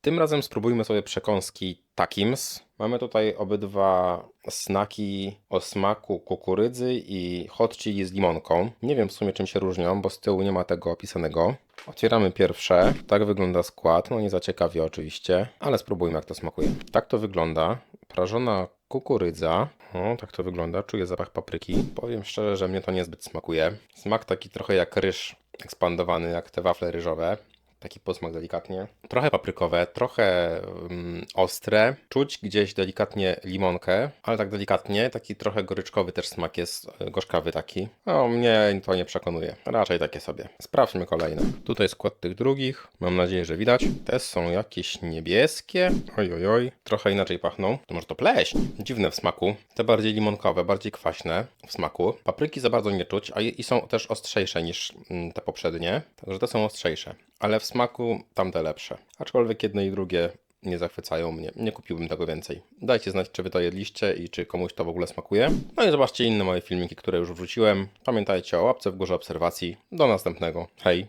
Tym razem spróbujmy sobie przekąski Takims. Mamy tutaj obydwa snaki o smaku kukurydzy i hot chili z limonką. Nie wiem w sumie czym się różnią, bo z tyłu nie ma tego opisanego. Otwieramy pierwsze. Tak wygląda skład. No nie zaciekawie oczywiście, ale spróbujmy jak to smakuje. Tak to wygląda. Prażona kukurydza. O, tak to wygląda. Czuję zapach papryki. Powiem szczerze, że mnie to niezbyt smakuje. Smak taki trochę jak ryż ekspandowany, jak te wafle ryżowe. Taki posmak delikatnie. Trochę paprykowe, trochę mm, ostre. Czuć gdzieś delikatnie limonkę, ale tak delikatnie. Taki trochę goryczkowy też smak jest, e, gorzkawy taki. No, mnie to nie przekonuje. Raczej takie sobie. Sprawdźmy kolejne. Tutaj skład tych drugich. Mam nadzieję, że widać. Te są jakieś niebieskie. Oj, oj, oj. Trochę inaczej pachną. To może to pleśń. Dziwne w smaku. Te bardziej limonkowe, bardziej kwaśne w smaku. Papryki za bardzo nie czuć, a i są też ostrzejsze niż mm, te poprzednie. Także te są ostrzejsze. Ale w smaku tamte lepsze. Aczkolwiek jedne i drugie nie zachwycają mnie. Nie kupiłbym tego więcej. Dajcie znać, czy wy to jedliście i czy komuś to w ogóle smakuje. No i zobaczcie inne moje filmiki, które już wrzuciłem. Pamiętajcie o łapce w górze obserwacji. Do następnego. Hej!